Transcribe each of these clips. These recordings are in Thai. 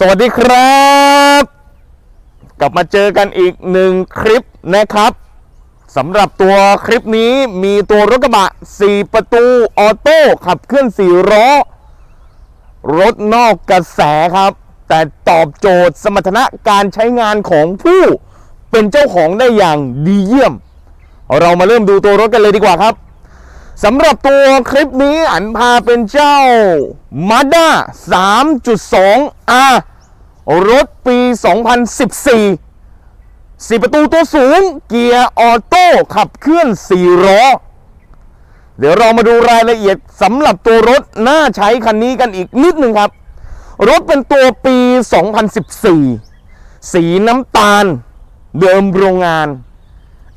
สวัสดีครับ กลับมาเจอกันอีกหนึ่งคลิปนะครับสำหรับตัวคลิปนี้มีตัวรถกระบะ 4 ประตูออโต้ขับเคลื่อน4ล้อรถนอกกระแสครับ แต่ตอบโจทย์สมรรถนะการใช้งานของผู้เป็นเจ้าของได้อย่างดีเยี่ยม เรามาเริ่มดูตัวรถกันเลยดีกว่าครับ สำหรับตัวคลิปนี้อันพาเป็นเจ้า Mazda 3.2R รถปี 2014สี่ประตูตัวสูง เกียร์ออโต้ขับเคลื่อน4ล้อ เดี๋ยวเรามาดูรายละเอียดสำหรับตัวรถน่าใช้คันนี้กันอีกนิดหนึ่งครับ รถเป็นตัวปี 2014 สีน้ำตาล เดิมโรงงาน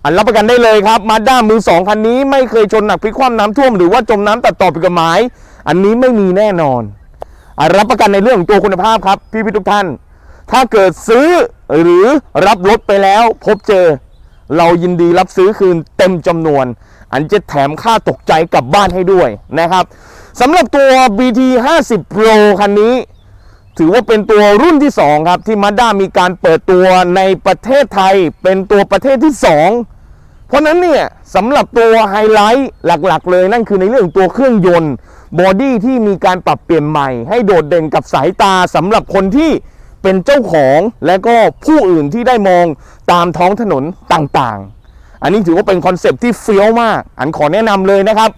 อันรับประกันได้เลยครับมาด้ามือสองคันนี้ไม่เคยชนหนักพลิกคว่ำน้ำท่วมหรือว่าจมน้ำตัดต่อผิดกฎหมาย อันนี้ไม่มีแน่นอนอันรับประกันในเรื่องของตัวคุณภาพครับ พี่พี่ทุกท่าน ถ้าเกิดซื้อหรือรับรถไปแล้วพบเจอ เรายินดีรับซื้อคืนเต็มจำนวน อันจะแถมค่าตกใจกลับบ้านให้ด้วยนะครับสำหรับตัว BT 50 Pro คันนี้ ถือว่าเป็นตัวรุ่นที่ 2 ครับที่มาด้ามีการเปิดตัวในประเทศไทยเป็นตัวประเทศที่ 2 เพราะนั้นเนี่ยสำหรับตัวไฮไลท์หลักๆ เลยนั่นคือในเรื่องตัวเครื่องยนต์บอดี้ที่มีการปรับเปลี่ยนใหม่ ให้โดดเด่นกับสายตาสำหรับคนที่เป็นเจ้าของและก็ผู้อื่นที่ได้มองตามท้องถนนต่างๆ อันนี้ถือว่าเป็นคอนเซปต์ที่เฟี้ยวมาก อันขอแนะนำเลยนะครับ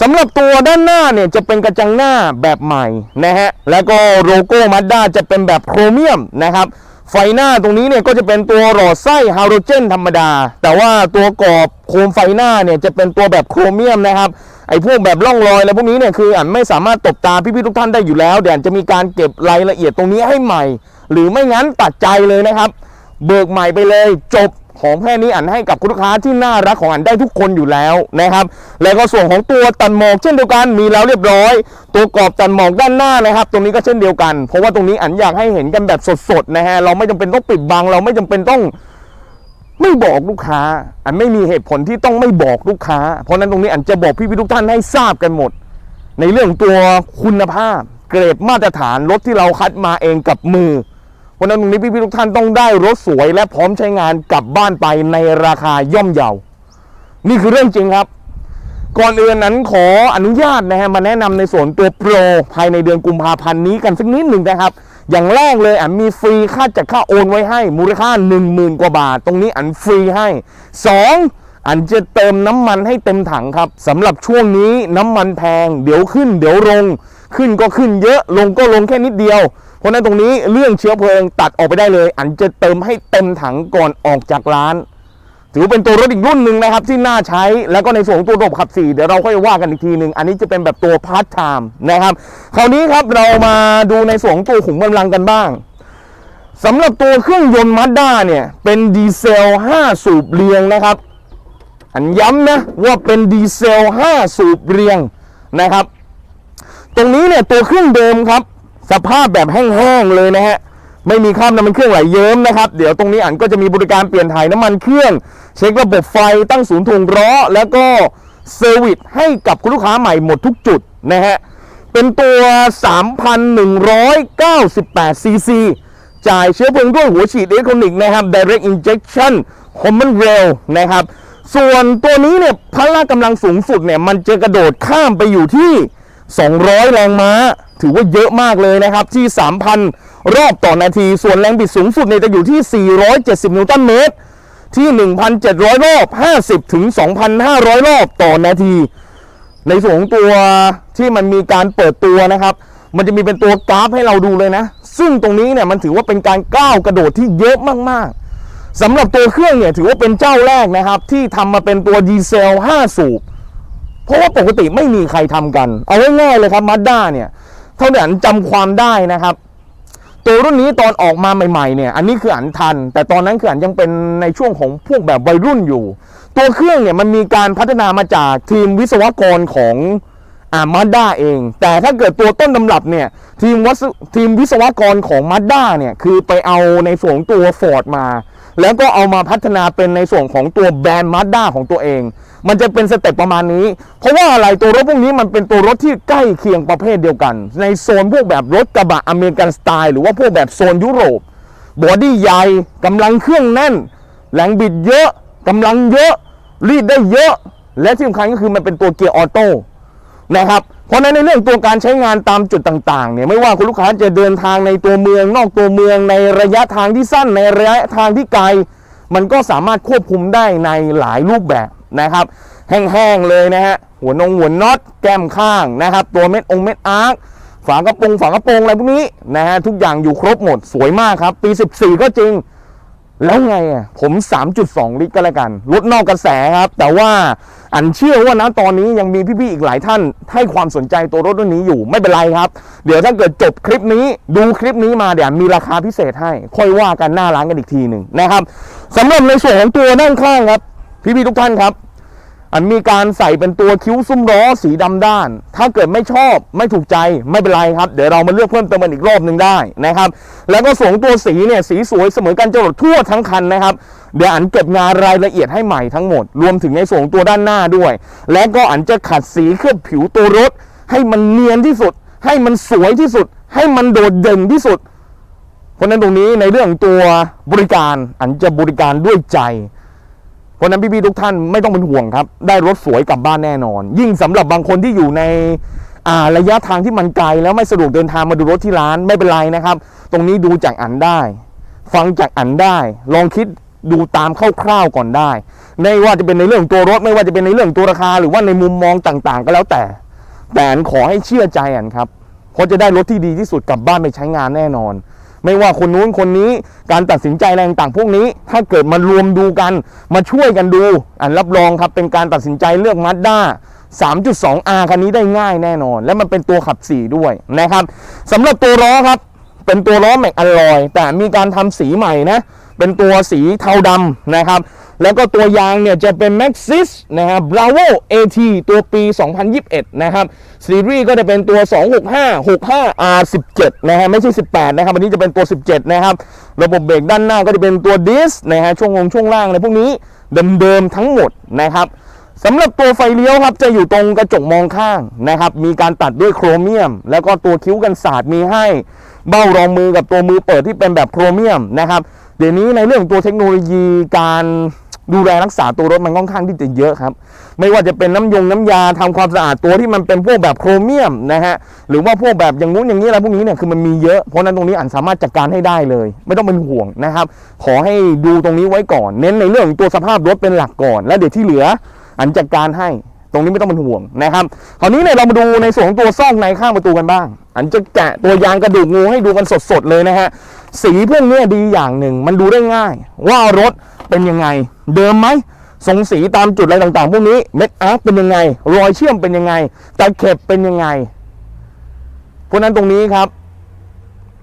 สำหรับตัวด้านหน้าเนี่ยจะเป็นกระจังหน้าแบบใหม่นะฮะ แล้วก็โลโก้มาด้าจะเป็นแบบโครเมียมนะครับ ไฟหน้าตรงนี้เนี่ยก็จะเป็นตัวหลอดไส้ฮาโลเจนธรรมดา แต่ว่าตัวกรอบโคมไฟหน้าเนี่ยจะเป็นตัวแบบโครเมียมนะครับ ไอ้พวกแบบร่องรอยอะไรพวกนี้เนี่ยคืออันไม่สามารถตบตาพี่ๆทุกท่านได้อยู่แล้วเดี๋ยวจะมีการเก็บรายละเอียดตรงนี้ให้ใหม่ หรือไม่งั้นตัดใจเลยนะครับ เบิกใหม่ไปเลยจบ ของแค่นี้อันให้กับคุณลูกค้าที่น่ารักของอันได้ทุกคนอยู่แล้วนะครับ แล้วก็ส่วนของตัวตันหมอกเช่นเดียวกันมีแล้วเรียบร้อย ตัวกรอบตันหมอกด้านหน้านะครับ ตรงนี้ก็เช่นเดียวกัน เพราะว่าตรงนี้อันอยากให้เห็นกันแบบสดๆนะฮะเราไม่จำเป็นต้องปิดบัง เราไม่จำเป็นต้องไม่บอกลูกค้า อันไม่มีเหตุผลที่ต้องไม่บอกลูกค้า เพราะนั้นตรงนี้อันจะบอกพี่ๆทุกท่านให้ทราบกันหมด ในเรื่องตัวคุณภาพ เกรดมาตรฐานรถที่เราคัดมาเองกับมือ ราะนั้นตรงนี้พี่ๆทุกท่านต้องได้รถสวยและพร้อมใช้งานกลับบ้านไปในราคาย่อมเยา นี่คือเรื่องจริงครับ ก่อนอื่นนั้นขออนุญาตนะฮะมาแนะนำในส่วนตัวโปรภายในเดือนกุมภาพันธ์นี้กันสักนิดหนึ่งนะครับ อย่างแรกเลยอันมีฟรีค่าจัดค่าโอนไว้ให้ มูลค่า 1 0,000 กว่าบาท ตรงนี้อันฟรีให้ 2. อันจะเติมน้ำมันให้เต็มถังครับสำหรับช่วงนี้น้ำมันแพง เดี๋ยวขึ้น เดี๋ยวลง ขึ้นก็ขึ้นเยอะลงก็ลงแค่นิดเดียว ราะนั้นตรงนี้เรื่องเชื้อเพลิงตัดออกไปได้เลย อันจะเติมให้เต็มถังก่อนออกจากร้าน ถือเป็นตัวรถอีกรุ่นหนึ่งนะครับ ที่น่าใช้ แล้วก็ในส่วนของตัวระบบขับสี่เดี๋ยวเราค่อยว่ากันอีกทีหนึ่งอันนี้จะเป็นแบบตัวพาร์ทไทม์นะครับคราวนี้ครับเรามาดูในส่วนของตัวขุมกำลังกันบ้างสำหรับตัวเครื่องยนต์มาด้าเนี่ยเป็นดีเซล 5 สูบเรียงนะครับอันย้ำนะว่าเป็นดีเซล 5 สูบเรียงนะครับ ตรงนี้เนี่ยตัวเครื่องเดิมครับ สภาพแบบแห้งๆเลยนะฮะไม่มีคราบน้ำมันเครื่องไหลเยิ้มนะครับ เดี๋ยวตรงนี้อันก็จะมีบริการเปลี่ยนถ่ายน้ำมันเครื่อง เช็คระบบไฟตั้งศูนย์ถ่วงล้อแล้วก็เซอร์วิสให้กับคุณลูกค้าใหม่หมดทุกจุดนะฮะเป็นตัว 3,198 ซีซีจ่ายเชื้อเพลิงด้วยหัวฉีดอิเล็กทรอนิกส์นะครับ direct injection common rail นะครับ ส่วนตัวนี้เนี่ยพละกำลังสูงสุดเนี่ย มันจะกระโดดข้ามไปอยู่ที่ 200 แรงม้า ถือว่าเยอะมากเลยนะครับที่ 3,000 รอบต่อนาที ส่วนแรงบิดสูงสุดเนี่ยจะอยู่ที่ 470 นิวตันเมตร ที่ 1,700 รอบ 50 ถึง 2,500 รอบต่อนาที ในส่วนของตัวที่มันมีการเปิดตัวนะครับ มันจะมีเป็นตัวกราฟให้เราดูเลยนะ ซึ่งตรงนี้เนี่ยมันถือว่าเป็นการก้าวกระโดดที่เยอะมากๆสำหรับตัวเครื่องเนี่ยถือว่าเป็นเจ้าแรกนะครับ ที่ทำมาเป็นตัวดีเซล 5 สูบเพราะว่าปกติไม่มีใครทำกัน เอาง่ายๆเลยครับมาด้าเนี่ย เท่าที่อันจำความได้นะครับ ตัวรุ่นนี้ตอนออกมาใหม่ๆเนี่ย อันนี้คืออันทัน แต่ตอนนั้นคืออันยังเป็นในช่วงของพวกแบบวัยรุ่นอยู่ ตัวเครื่องเนี่ยมันมีการพัฒนามาจากทีมวิศวกรของอ่ามาด้าเอง แต่ถ้าเกิดตัวต้นตำรับเนี่ยทีมวัสทีมวิศวกรของมาด้าเนี่ยคือไปเอาในส่วนตัวฟอร์ดมา แล้วก็เอามาพัฒนาเป็นในส่วนของตัวแบรนด์มาด้าของตัวเอง มันจะเป็นสเต็ปประมาณนี้ เพราะว่าอะไรตัวรถพวกนี้มันเป็นตัวรถที่ใกล้เคียงประเภทเดียวกัน ในโซนพวกแบบรถกระบะอเมริกันสไตล์หรือว่าพวกแบบโซนยุโรปบอดี้ใหญ่กำลังเครื่องแน่นแรงบิดเยอะกำลังเยอะรีดได้เยอะ และที่สำคัญก็คือมันเป็นตัวเกียร์ออโต้นะครับ เพราะนั้นในเรื่องตัวการใช้งานตามจุดต่างๆเนี่ยไม่ว่าคุณลูกค้าจะเดินทางในตัวเมืองนอกตัวเมืองในระยะทางที่สั้นในระยะทางที่ไกล มันก็สามารถควบคุมได้ในหลายรูปแบบนะครับ แห้งๆเลยนะฮะหัวนงหัวน็อตแก้มข้างนะครับ ตัวเม็ดองเม็ดอาร์คฝากระโปรงฝากระโปรงอะไรพวกนี้นะฮะทุกอย่างอยู่ครบหมดสวยมากครับ ปี 14 ก็จริง แล้วไงอะผม 3.2 ลิตรก็แล้วกันรถนอกกระแสครับ แต่ว่าอันเชื่อว่านะตอนนี้ยังมีพี่ๆอีกหลายท่าน ให้ความสนใจตัวรถรุ่นนี้อยู่ไม่เป็นไรครับ เดี๋ยวถ้าเกิดจบคลิปนี้ดูคลิปนี้มาเดี๋ยวมีราคาพิเศษให้ ค่อยว่ากันหน้าร้านกันอีกทีหนึ่งนะครับสำหรับในส่วนของตัวด้านข้างครับ พี่ๆทุกท่านครับ อันมีการใส่เป็นตัวคิ้วซุ้มล้อสีดำด้าน ถ้าเกิดไม่ชอบไม่ถูกใจไม่เป็นไรครับ เดี๋ยวเรามาเลือกเพิ่มเติมกันอีกรอบหนึ่งได้นะครับ แล้วก็ส่วนตัวสีเนี่ยสีสวยเสมอกันจรดทั่วทั้งคันนะครับ เดี๋ยวอันเก็บงานรายละเอียดให้ใหม่ทั้งหมด รวมถึงในส่วนตัวด้านหน้าด้วย และก็อันจะขัดสีเคลือบผิวตัวรถ ให้มันเนียนที่สุด ให้มันสวยที่สุด ให้มันโดดเด่นที่สุด เพราะนั้นตรงนี้ในเรื่องตัวบริการอันจะบริการด้วยใจ ราะนั้นพี่ๆทุกท่านไม่ต้องเป็นห่วงครับ ได้รถสวยกลับบ้านแน่นอน ยิ่งสำหรับบางคนที่อยู่ในอ่าระยะทางที่มันไกลแล้วไม่สะดวกเดินทางมาดูรถที่ร้านไม่เป็นไรนะครับ ตรงนี้ดูจากอันได้ ฟังจากอันได้ ลองคิดดูตามคร่าวๆก่อนได้ ไม่ว่าจะเป็นในเรื่องตัวรถ ไม่ว่าจะเป็นในเรื่องตัวราคา หรือว่าในมุมมองต่างๆ ก็แล้วแต่ แต่อันขอให้เชื่อใจอันครับเพราะจะได้รถที่ดีที่สุดกลับบ้านไปใช้งานแน่นอน ไม่ว่าคนนู้นคนนี้การตัดสินใจอะไรต่างพวกนี้ ถ้าเกิดมารวมดูกันมาช่วยกันดูอันรับรองครับเป็นการตัดสินใจเลือกมาสด้า 3.2R คันนี้ได้ง่ายแน่นอน และมันเป็นตัวขับ4ด้วยนะครับสำหรับตัวล้อครับ เป็นตัวล้อแม็กอลลอย แต่มีการทำสีใหม่นะ เป็นตัวสีเทาดำนะครับ แล้วก็ตัวยางเนี่ยจะเป็น Maxxis นะครับ Bravo AT ตัวปี 2021 นะครับซีรีส์ก็จะเป็นตัว 265 65 R17 นะฮะไม่ใช่ 18 นะครับ อันนี้จะเป็นตัว 17 นะครับ ระบบเบรกด้านหน้าก็จะเป็นตัวดิสนะฮะช่วงลงช่วงล่างอะไรพวกนี้เดิมๆทั้งหมดนะครับสำหรับตัวไฟเลี้ยวครับจะอยู่ตรงกระจกมองข้างนะครับ มีการตัดด้วยโครเมียม แล้วก็ตัวคิ้วกันศาสตร์มีให้ เบ้ารองมือกับตัวมือเปิดที่เป็นแบบโครเมียมนะครับ เดี๋ยวนี้ในเรื่องตัวเทคโนโลยีการดูแลรักษาตัวรถมันค่อนข้างที่จะเยอะครับ ไม่ว่าจะเป็นน้ำยงน้ำยาทำความสะอาดตัวที่มันเป็นพวกแบบโครเมียมนะฮะหรือว่าพวกแบบอย่างงู้นอย่างนี้อะไรพวกนี้เนี่ยคือมันมีเยอะ เพราะนั้นตรงนี้อันสามารถจัดการให้ได้เลย ไม่ต้องเป็นห่วงนะครับ ขอให้ดูตรงนี้ไว้ก่อน เน้นในเรื่องของตัวสภาพรถเป็นหลักก่อน แล้วเดี๋ยวที่เหลือ อันจัดการให้ตรงนี้ไม่ต้องเป็นห่วงนะครับคราวนี้เนี่ยเรามาดูในส่วนของตัวซอกในข้างประตูกันบ้าง อันจะแกะตัวยางกระดูกงูให้ดูกันสดๆเลยนะฮะ สีพวกเนี้ดีอย่างหนึ่ง มันดูได้ง่าย ว่ารถเป็นยังไง เดิมไหมทรงสีตามจุดอะไรต่างๆ พวกนี้เม็ดอาร์คเป็นยังไง รอยเชื่อมเป็นยังไงตะเข็บเป็นยังไง เพราะฉะนั้นตรงนี้ครับ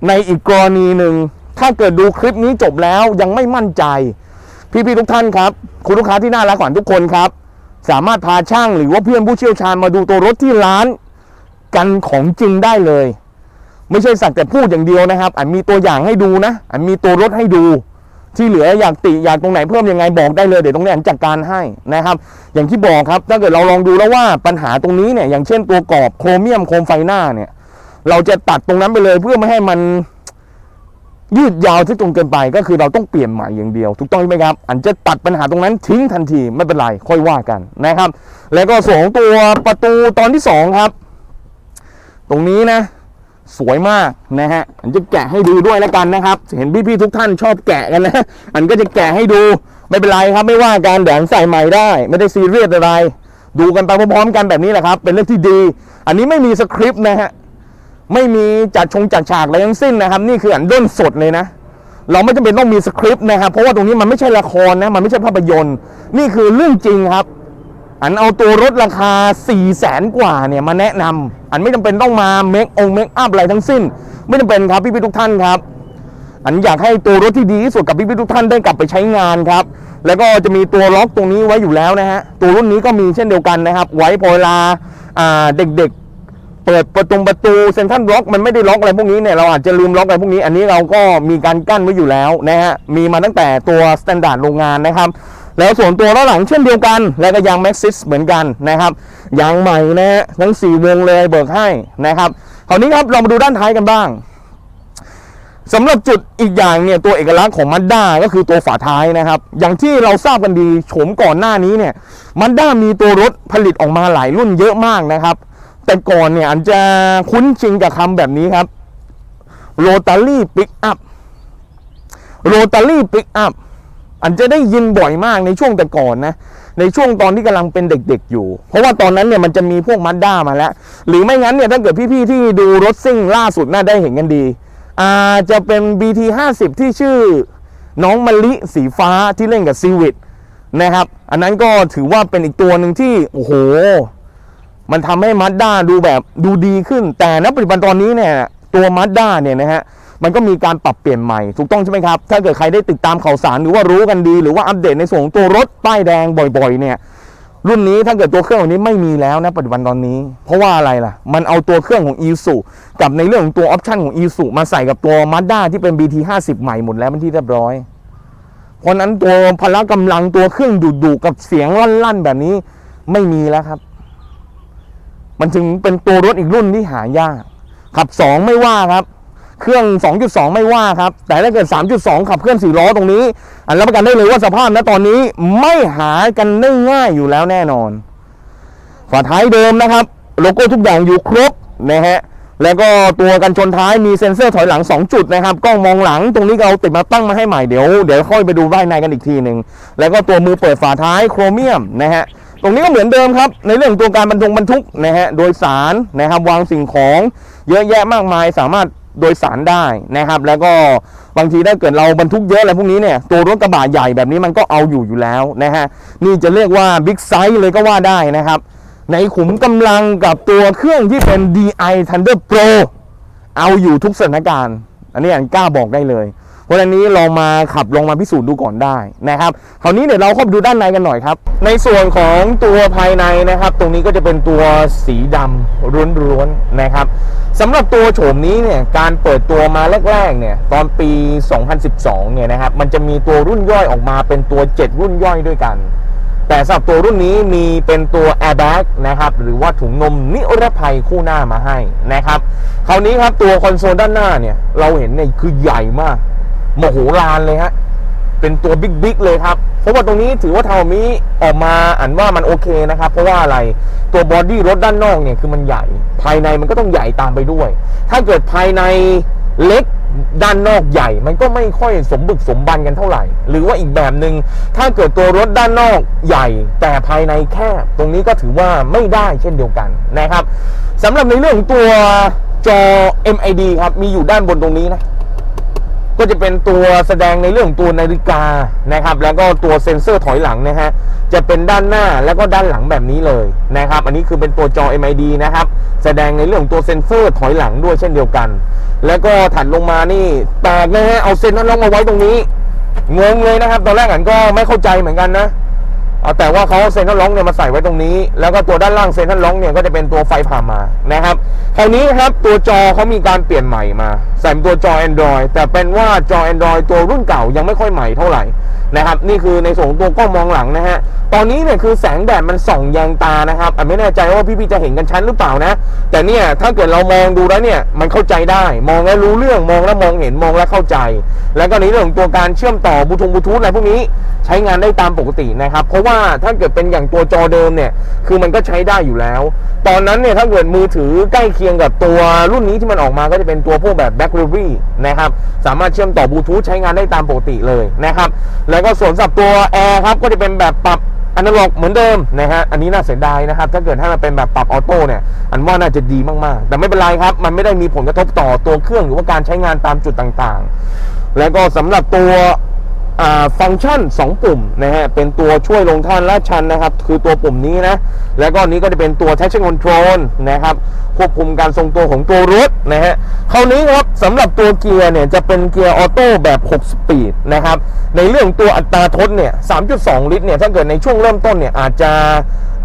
ในอีกกรณีหนึ่งถ้าเกิดดูคลิปนี้จบแล้วยังไม่มั่นใจ พี่ๆทุกท่านครับ คุณลูกค้าที่น่ารักขวัญทุกคนครับ สามารถพาช่างหรือว่าเพื่อนผู้เชี่ยวชาญมาดูตัวรถที่ร้าน กันของจริงได้เลย ไม่ใช่สักแต่พูดอย่างเดียวนะครับ อันมีตัวอย่างให้ดูนะ อันมีตัวรถให้ดู ที่เหลืออยากติอยากตรงไหนเพิ่มยังไงบอกได้เลยเดี๋ยวตรงนี้อันจัดการให้นะครับ อย่างที่บอกครับถ้าเกิดเราลองดูแล้วว่าปัญหาตรงนี้เนี่ยอย่างเช่นตัวกรอบโครเมียมโคมไฟหน้าเนี่ย เราจะตัดตรงนั้นไปเลยเพื่อไม่ให้มันยืดยาวที่จนเกินไปก็คือเราต้องเปลี่ยนใหม่อย่างเดียว ถูกต้องไหมครับ อันจะตัดปัญหาตรงนั้นทิ้งทันทีไม่เป็นไรค่อยว่ากันนะครับ แล้วก็สองตัวประตูตอนที่สองครับ ตรงนี้นะ สวยมากนะฮะอันจะแกะให้ดูด้วยแล้วกันนะครับ เห็นพี่ๆทุกท่านชอบแกะกันนะ อันก็จะแกะให้ดูไม่เป็นไรครับไม่ว่ากันเดี๋ยวอันใส่ใหม่ได้ ไม่ได้ซีเรียสอะไร ดูกันไปพร้อมๆกันแบบนี้แหละครับ เป็นเรื่องที่ดี อันนี้ไม่มีสคริปต์นะฮะไม่มีจัดชงจัดฉากอะไรทั้งสิ้นนะครับ นี่คืออันด้นสดเลยนะเราไม่จำเป็นต้องมีสคริปต์นะครับเพราะว่าตรงนี้มันไม่ใช่ละครนะมันไม่ใช่ภาพยนตร์ นี่คือเรื่องจริงครับ อันเอาตัวรถราคา 4 0 0แสนกว่าเนี่ยมาแนะนำอันไม่จำเป็นต้องมาเมคองเมคอัพอะไรทั้งสิ้น ไม่จำเป็นครับพี่พี่ทุกท่านครับ อันอยากให้ตัวรถที่ดีที่สุดกับพี่พี่ทุกท่านได้กลับไปใช้งานครับ แล้วก็จะมีตัวล็อกตรงนี้ไว้อยู่แล้วนะฮะ ตัวรุ่นนี้ก็มีเช่นเดียวกันนะครับ ไว้พอเวลาอ่าเด็กๆเปิดประตูประตูเซ็นทรัลล็อกมันไม่ได้ล็อกอะไรพวกนี้เนี่ยเราอาจจะลืมล็อกอะไรพวกนี้ อันนี้เราก็มีการกั้นไว้อยู่แล้วนะฮะมีมาตั้งแต่ตัวสแตนดาร์ดโรงงานนะครับ แล้วส่วนตัวล้อหลังเช่นเดียวกัน แล้วก็ยางแม็กซิสเหมือนกันนะครับยางใหม่นะฮะทั้ง 4 วงเลยเบิกให้นะครับคราวนี้ครับเรามาดูด้านท้ายกันบ้างสำหรับจุดอีกอย่างเนี่ยตัวเอกลักษณ์ของมั d ด้าก็คือตัวฝาท้ายนะครับ อย่างที่เราทราบกันดีโฉมก่อนหน้านี้เนี่ยมั d ด้ามีตัวรถผลิตออกมาหลายรุ่นเยอะมากนะครับ แต่ก่อนเนี่ยอันจะคุ้นชินกับคำแบบนี้ครับโรตารี่ปิกอัพโรตารี่ปิกอัพ อันจะได้ยินบ่อยมากในช่วงแต่ก่อนนะในช่วงตอนที่กำลังเป็นเด็กๆอยู่ เพราะว่าตอนนั้นเนี่ยมันจะมีพวกมั d ด้ามาแล้ว หรือไม่งั้นเนี่ยถ้าเกิดพี่ๆที่ดูรถซิ่งล่าสุดน่าได้เห็นกันดีอาจะเป็น BT 50ที่ชื่อ น้องมะลิสีฟ้าที่เล่นกับซีวิตนะครับ อันนั้นก็ถือว่าเป็นอีกตัวหนึ่งที่โอ้โห มันทำให้มั d ด้าดูแบบดูดีขึ้น แต่ณปัจจุบันตอนนี้เนี่ยตัวมั d ด้าเนี่ยนะฮะ มันก็มีการปรับเปลี่ยนใหม่ถูกต้องใช่ไหมครับ ถ้าเกิดใครได้ติดตามข่าวสารหรือว่ารู้กันดี หรือว่าอัปเดตในส่วนของตัวรถป้ายแดงบ่อยๆ เนี่ยรุ่นนี้ถ้าเกิดตัวเครื่องแบบนี้ไม่มีแล้วนะปัจจุบันตอนนี้ เพราะว่าอะไรล่ะ มันเอาตัวเครื่องของ e s u กับในเรื่องของตัวออปชันของ e s u มาใส่กับตัว Mazda ที่เป็น BT 50ใหม่หมดแล้วเป็นที่เรียบร้อย เพราะนั้นตัวพละกำลังตัวเครื่องดุๆกับเสียงลั่นๆ แบบนี้ไม่มีแล้วครับ มันถึงเป็นตัวรถอีกรุ่นที่หายากขับ 2 ไม่ว่าครับ เครื่อง 2.2 ไม่ว่าครับ แต่ถ้าเกิด 3.2 ขับเคลื่อน4ล้อตรงนี้ อันรับประกันได้เลยว่าสภาพณตอนนี้ไม่หากันได้ง่ายอยู่แล้วแน่นอน ฝาท้ายเดิมนะครับ โลโก้ทุกอย่างอยู่ครบนะฮะแล้วก็ตัวกันชนท้ายมีเซ็นเซอร์ถอยหลัง 2 จุดนะครับกล้องมองหลังตรงนี้เราติดมาตั้งมาให้ใหม่เดี๋ยวเดี๋ยวค่อยไปดูด้านในกันอีกทีหนึ่งแล้วก็ตัวมือเปิดฝาท้ายโครเมียมนะฮะตรงนี้ก็เหมือนเดิมครับ ในเรื่องตัวการบรรทุกบรรทุกนะฮะโดยสารนะครับวางสิ่งของเยอะแยะมากมายสามารถ โดยสารได้นะครับ แล้วก็บางทีถ้าเกิดเราบรรทุกเยอะอะไรพวกนี้เนี่ยตัวรถกระบะใหญ่แบบนี้มันก็เอาอยู่อยู่แล้วนะฮะนี่จะเรียกว่าบิ๊กไซส์เลยก็ว่าได้นะครับ ในขุมกำลังกับตัวเครื่องที่เป็น DI Thunder Pro เอาอยู่ทุกสถานการณ์ อันนี้อันกล้าบอกได้เลย ราะฉะนั้นนี้ลองมาขับลองมาพิสูจน์ดูก่อนได้นะครับคราวนี้เดี๋ยวเราเข้าไปดูด้านในกันหน่อยครับ ในส่วนของตัวภายในนะครับ ตรงนี้ก็จะเป็นตัวสีดำล้วนๆนะครับสำหรับตัวโฉมนี้เนี่ยการเปิดตัวมาแรกๆเนี่ยตอนปี 2012 เนี่ยนะครับมันจะมีตัวรุ่นย่อยออกมาเป็นตัว 7 รุ่นย่อยด้วยกัน แต่สำหรับตัวรุ่นนี้มีเป็นตัว airbag นะครับหรือว่าถุงนมนิรภัยคู่หน้ามาให้นะครับคราวนี้ครับตัวคอนโซลด้านหน้าเนี่ยเราเห็นเนี่ยคือใหญ่มาก โมโหลานเลยฮะ เป็นตัวบิ๊กๆเลยครับ เพราะว่าตรงนี้ถือว่าทามิออกมาอันว่ามันโอเคนะครับ เพราะว่าอะไร ตัวบอดี้รถด้านนอกเนี่ยคือมันใหญ่ ภายในมันก็ต้องใหญ่ตามไปด้วย ถ้าเกิดภายในเล็กด้านนอกใหญ่ มันก็ไม่ค่อยสมบึกสมบันกันเท่าไหร่ หรือว่าอีกแบบหนึง่งถ้าเกิดตัวรถด้านนอกใหญ่ แต่ภายในแคบ ตรงนี้ก็ถือว่าไม่ได้เช่นเดียวกันนะครับสำหรับในเรื่องของตัวจอ MID ครับ มีอยู่ด้านบนตรงนี้นะ ก็จะเป็นตัวแสดงในเรื่องตัวนาฬิกานะครับ แล้วก็ตัวเซ็นเซอร์ถอยหลังนะฮะจะเป็นด้านหน้าแล้วก็ด้านหลังแบบนี้เลยนะครับ อันนี้คือเป็นตัวจอ MID นะครับ แสดงในเรื่องตัวเซ็นเซอร์ถอยหลังด้วยเช่นเดียวกัน แล้วก็ถัดลงมานี่แปลกนะฮะเอาเซ็นนั้นลงมาไว้ตรงนี้งงเลยนะครับ ตอนแรกอันก็ไม่เข้าใจเหมือนกันนะ เอาแต่ว่าเขาเซ็นทรัลล็อกเนี่ยมาใส่ไว้ตรงนี้ แล้วก็ตัวด้านล่างเซ็นทรัลล็อกเนี่ยก็จะเป็นตัวไฟผ่ามานะครับคราวนี้ครับตัวจอเขามีการเปลี่ยนใหม่มา ใส่เป็นตัวจอ Android แต่เป็นว่าจอ Android ตัวรุ่นเก่ายังไม่ค่อยใหม่เท่าไหร่ นะครับนี่คือในส่วนของตัวกล้องมองหลังนะฮะตอนนี้เนี่ยคือแสงแดดมันส่องแยงตานะครับอะไม่แน่ใจว่าพี่ๆจะเห็นกันชัดหรือเปล่านะ แต่เนี่ยถ้าเกิดเรามองดูแล้วเนี่ยมันเข้าใจได้ มองแล้วรู้เรื่องมองแล้วมองเห็นมองแล้วเข้าใจ แล้วก็ในเรื่องของตัวการเชื่อมต่อบูทูธบลูทูธอะไรพวกนี้ใช้งานได้ตามปกตินะครับ เพราะว่าถ้าเกิดเป็นอย่างตัวจอเดิมเนี่ยคือมันก็ใช้ได้อยู่แล้ว ตอนนั้นเนี่ยถ้าเกิดมือถือใกล้เคียงกับตัวรุ่นนี้ที่มันออกมาก็จะเป็นตัวพวกแบบ BlackBerry นะครับ สามารถเชื่อมต่อบลูทูธใช้งานได้ตามปกติเลยนะครับ แล้วก็ส่วนสำหรับตัวแอร์ครับก็จะเป็นแบบปรับอนาล็อกเหมือนเดิมนะฮะ อันนี้น่าเสียดายนะครับ ถ้าเกิดให้มันเป็นแบบปรับออโต้เนี่ย อันว่าน่าจะดีมาก ๆ แต่ไม่เป็นไรครับ มันไม่ได้มีผลกระทบต่อตัวเครื่องหรือว่าการใช้งานตามจุดต่าง ๆ แล้วก็สำหรับตัว ฟังก์ชัน 2 ปุ่มนะฮะ เป็นตัวช่วยลงท่านลาดชันนะครับ คือตัวปุ่มนี้นะ แล้วก็นี้ก็จะเป็นตัว traction control นะครับ ควบคุมการทรงตัวของตัวรถนะฮะ คราวนี้ครับสำหรับตัวเกียร์เนี่ยจะเป็นเกียร์ออโต้แบบ 6 สปีดนะครับ ในเรื่องตัวอัตราทดเนี่ย 3.2 ลิตรเนี่ย ถ้าเกิดในช่วงเริ่มต้นเนี่ยอาจจะ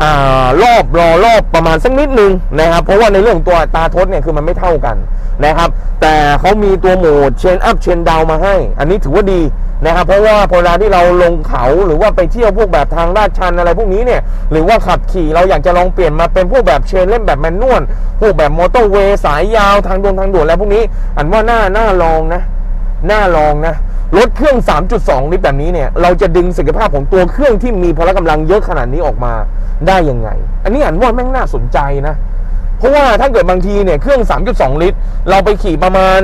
อ่ารอบรอรอบประมาณสักนิดนึงนะครับ เพราะว่าในเรื่องตัวอัตราทดเนี่ยคือมันไม่เท่ากันนะครับ แต่เขามีตัวโหมดเชนอัพเชนดาวมาให้ อันนี้ถือว่าดี นะครับเพราะว่าเวลาที่เราลงเขาหรือว่าไปเที่ยวพวกแบบทางลาดชันอะไรพวกนี้เนี่ยหรือว่าขับขี่เราอยากจะลองเปลี่ยนมาเป็นพวกแบบเชนเล่นแบบแมนนวลพวกแบบมอเตอร์เวย์สายยาวทางด่วนทางด่วนอะไรพวกนี้ อันว่าหน่าหน่าลองนะหน่าลองนะรถเครื่อง 3.2 ลิตรแบบนี้เนี่ย เราจะดึงศักยภาพของตัวเครื่องที่มีพละกำลังเยอะขนาดนี้ออกมาได้ยังไง อันนี้อันว่าแม่งน่าสนใจนะ เพราะว่าถ้าเกิดบางทีเนี่ยเครื่อง 3.2 ลิตร เราไปขี่ประมาณ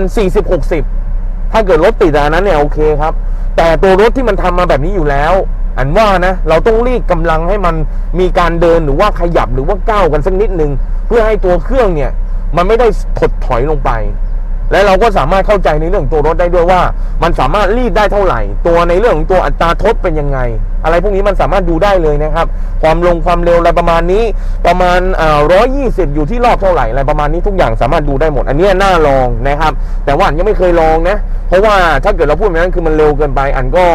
40-60 ถ้าเกิดรถติดอันนั้นเนี่ยโอเคครับ แต่ตัวรถที่มันทำมาแบบนี้อยู่แล้ว อันว่านะเราต้องรีดกำลังให้มันมีการเดินหรือว่าขยับหรือว่าก้าวกันสักนิดนึง เพื่อให้ตัวเครื่องเนี่ย มันไม่ได้ถดถอยลงไป และเราก็สามารถเข้าใจในเรื่องตัวรถได้ด้วยว่า มันสามารถรีดได้เท่าไหร่ ตัวในเรื่องของตัวอัตราทดเป็นยังไง อะไรพวกนี้มันสามารถดูได้เลยนะครับ ความลงความเร็วอะไรประมาณนี้ประมาณร้อยยี่สิบอยู่ที่รอบเท่าไหร่อะไรประมาณนี้ทุกอย่างสามารถดูได้หมด อันนี้น่าลองนะครับ แต่ว่าอันยังไม่เคยลองนะ เพราะว่าถ้าเกิดเราพูดแบบนั้นคือมันเร็วเกินไปอันก็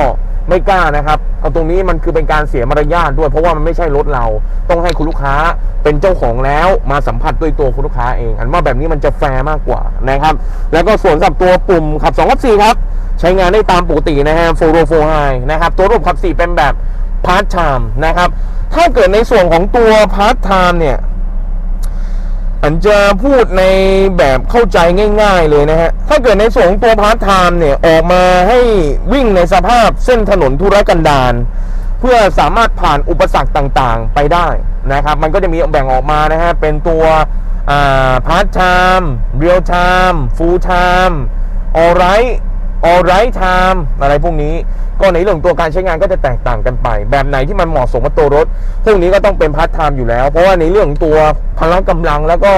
ไม่กล้านะครับเอาตรงนี้มันคือเป็นการเสียมารยาทด้วย เพราะว่ามันไม่ใช่รถเราต้องให้คุณลูกค้าเป็นเจ้าของแล้วมาสัมผัสด้วยตัวคุณลูกค้าเอง อันว่าแบบนี้มันจะแฟร์มากกว่านะครับ แล้วก็ส่วนสับตัวปุ่มขับ2ขับ4ครับ ใช้งานได้ตามปกตินะฮะโฟโรโฟไฮนะครับ ตัวระบบขับ 4 เป็นแบบพาร์ทไทม์นะครับ ถ้าเกิดในส่วนของตัวพาร์ทไทม์เนี่ย อันจะพูดในแบบเข้าใจง่าย ๆเลยนะฮะ ถ้าเกิดในส่วนของตัวพาร์ทไทม์เนี่ย ออกมาให้วิ่งในสภาพเส้นถนนธุรกันดารเพื่อสามารถผ่านอุปสรรคต่างๆ ไปได้นะครับ มันก็จะมีแบ่งออกมานะฮะ เป็นตัวพาร์ทไทม์เรียลไทม์ฟูลไทม์ออไรออไรไทม์อะไรพวกนี้ ก็ในเรื่องตัวการใช้งานก็จะแตกต่างกันไป แบบไหนที่มันเหมาะสมกับตัวรถพวกนี้ก็ต้องเป็นพาร์ทไทม์อยู่แล้ว เพราะว่าในเรื่องตัวพละกำลังแล้วก็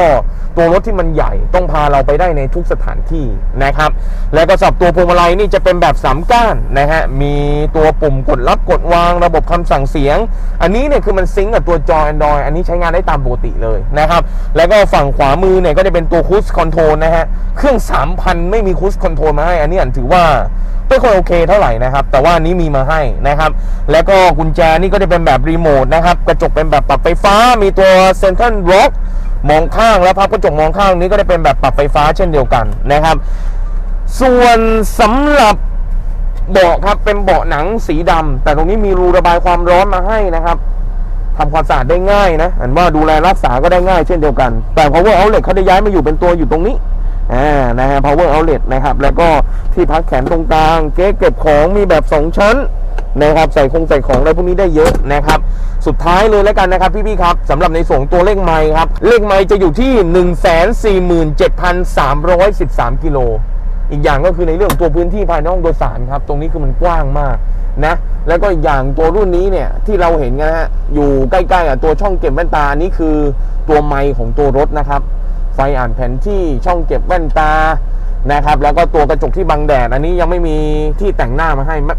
ตัวรถที่มันใหญ่ต้องพาเราไปได้ในทุกสถานที่นะครับ แล้วก็สับตัวพวงมาลัยนี่จะเป็นแบบสามก้านนะฮะมีตัวปุ่มกดรับกดวางระบบคำสั่งเสียง อันนี้เนี่ยคือมันซิงก์กับตัวจอ Android อันนี้ใช้งานได้ตามปกติเลยนะครับ แล้วก็ฝั่งขวามือเนี่ยก็จะเป็นตัวคูสคอนโทรลนะฮะเครื่อง 3,000 ไม่มีคูสคอนโทรลมาให้อันนี้อันถือว่า ไม่ค่อยโอเคเท่าไหร่นะครับ แต่ว่านี้มีมาให้นะครับ แล้วก็กุญแจนี่ก็จะเป็นแบบรีโมทนะครับ กระจกเป็นแบบปรับไฟฟ้า มีตัวเซนทรัลล็อกมองข้างแล้วพับกระจกมองข้างนี้ก็จะเป็นแบบปรับไฟฟ้าเช่นเดียวกันนะครับ ส่วนสำหรับเบาะครับเป็นเบาะหนังสีดำแต่ตรงนี้มีรูระบายความร้อนมาให้นะครับทำความสะอาดได้ง่ายนะอันว่าดูแลรักษาก็ได้ง่ายเช่นเดียวกัน แต่ power outlet เขาได้ย้ายมาอยู่เป็นตัวอยู่ตรงนี้ อ่านะฮะ power outlet นะครับ แล้วก็ที่พักแขนตรงกลาง เก๊เก็บของมีแบบ 2 ชั้นนะครับ ใส่คงใส่ของอะไรพวกนี้ได้เยอะนะครับ สุดท้ายเลยแล้วกันนะครับพี่ๆครับสำหรับในส่วนตัวเลขไมค์ครับ เลขไมค์จะอยู่ที่ 147,313 กิโล อีกอย่างก็คือในเรื่องตัวพื้นที่ภายในห้องโดยสารครับ ตรงนี้คือมันกว้างมากนะแล้วก็อีกอย่างตัวรุ่นนี้เนี่ยที่เราเห็นกันะฮะอยู่ใกล้ๆกับตัวช่องเก็บแว่นตาอันนี้คือตัวไมค์ของตัวรถนะครับ ฟอ่านแผนที่ช่องเก็บแว่นตานะครับ แล้วก็ตัวกระจกที่บังแดด อันนี้ยังไม่มีที่แต่งหน้ามาให้ไม่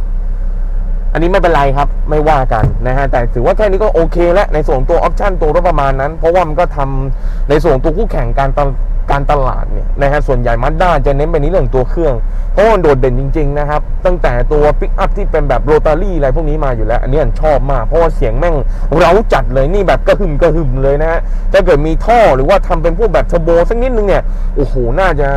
อันนี้ไม่เป็นไรครับไม่ว่ากันนะฮะแต่ถือว่าแค่นี้ก็โอเคแล้วในส่วนตัวออปชันตัวรถประมาณนั้น เพราะว่ามันก็ทำในส่วนตัวคู่แข่งการตล การตลาดเนี่ยนะฮะส่วนใหญ่มาด้าจะเน้นไปในเรื่องตัวเครื่อง เพราะว่ามันโดดเด่นจริง ๆ นะครับ ตั้งแต่ตัวปิกอัพที่เป็นแบบโรตารี่อะไรพวกนี้มาอยู่แล้ว อันนี้ชอบมาก เพราะว่าเสียงแม่งเร้าจัดเลยนี่แบบกระหึ่มกระหึ่มเลยนะฮะถ้าเกิดมีท่อหรือว่าทำเป็นพวกแบบเทอร์โบสักนิดนึงเนี่ยโอ้โหน่าจะ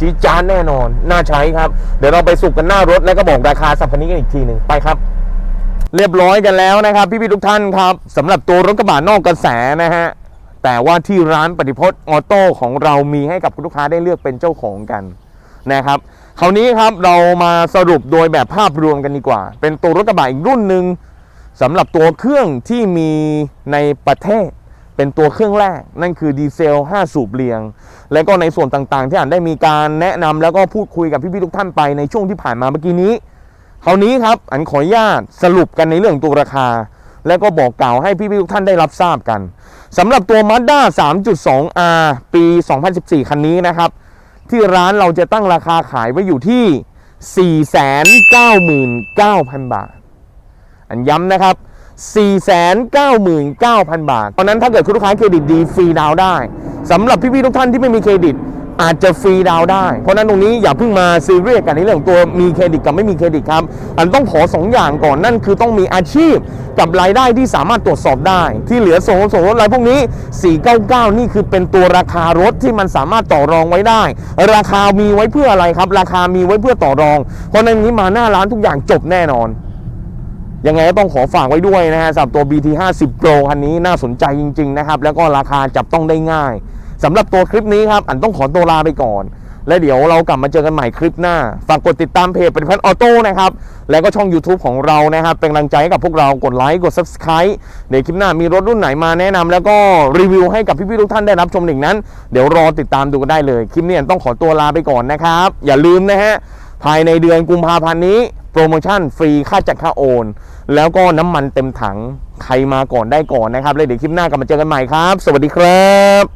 จีจานแน่นอน น่าใช้ครับ เดี๋ยวเราไปสุกกันหน้ารถแล้วก็บอกราคาสัมพันนี้กันอีกทีหนึ่งไปครับ เรียบร้อยกันแล้วนะครับ พี่ๆทุกท่านครับสำหรับตัวรถกระบะนอกกระแสนะฮะ แต่ว่าที่ร้านปฏิพจน์ออโต้ของเรามีให้กับคุณลูกค้าได้เลือกเป็นเจ้าของกันนะครับคราวนี้ครับเรามาสรุปโดยแบบภาพรวมกันดีกว่า เป็นตัวรถกระบะอีกรุ่นหนึ่งสำหรับตัวเครื่องที่มีในประเทศเป็นตัวเครื่องแรก นั่นคือดีเซล 5 สูบเรียง และก็ในส่วนต่างๆ ที่อ่านได้มีการแนะนำแล้วก็พูดคุยกับพี่ๆทุกท่านไปในช่วงที่ผ่านมาเมื่อกี้นี้คราวนี้ครับอันขออนุญาตสรุปกันในเรื่องตัวราคา และก็บอกกล่าวให้พี่ๆทุกท่านได้รับทราบกัน สำหรับตัว Mazda 3.2R ปี 2014 คันนี้นะครับ ที่ร้านเราจะตั้งราคาขายไว้อยู่ที่ 499,000 บาท อันย้ำนะครับ 499,000 บาท เพราะนั้นถ้าเกิดคุณลูกค้าเครดิตดีฟรีดาวได้สำหรับพี่ๆทุกท่านที่ไม่มีเครดิต อาจจะฟรีดาวได้ เพราะนั้นตรงนี้อย่าเพิ่งมาซีเรียสกันในเรื่องตัวมีเครดิตกับไม่มีเครดิตครับ อันต้องขอสองอย่างก่อนนั่นคือต้องมีอาชีพกับรายได้ที่สามารถตรวจสอบได้ ที่เหลือส่งส่งรถอะไรพวกนี้ 499 นี่คือเป็นตัวราคารถที่มันสามารถต่อรองไว้ได้ ราคามีไว้เพื่ออะไรครับ ราคามีไว้เพื่อต่อรอง เพราะฉะนั้นนี้มาหน้าร้านทุกอย่างจบแน่นอนยังไงก็ต้องขอฝากไว้ด้วยนะฮะสำหรับตัว BT 50 Pro คันนี้น่าสนใจจริง ๆ นะครับ แล้วก็ราคาจับต้องได้ง่าย สำหรับตัวคลิปนี้ครับอันต้องขอตัวลาไปก่อน และเดี๋ยวเรากลับมาเจอกันใหม่คลิปหน้า ฝากกดติดตามเพจเป็นพันออโต้นะครับ แล้วก็ช่อง YouTube ของเรานะครับ เป็นกำลังใจให้กับพวกเรากดไลค์กด Subscribe เดี๋ยวคลิปหน้ามีรถรุ่นไหนมาแนะนำแล้วก็รีวิวให้กับพี่ๆทุกท่านได้รับชมหนึ่งนั้น เดี๋ยวรอติดตามดูกันได้เลย คลิปนี้อันต้องขอตัวลาไปก่อนนะครับ อย่าลืมนะฮะภายในเดือนกุมภาพันธ์นี้โปรโมชั่นฟรีค่าจัดค่าโอน แล้วก็น้ำมันเต็มถังใครมาก่อนได้ก่อนนะครับแล้วเดี๋ยวคลิปหน้ากลับมาเจอกันใหม่ครับ สวัสดีครับ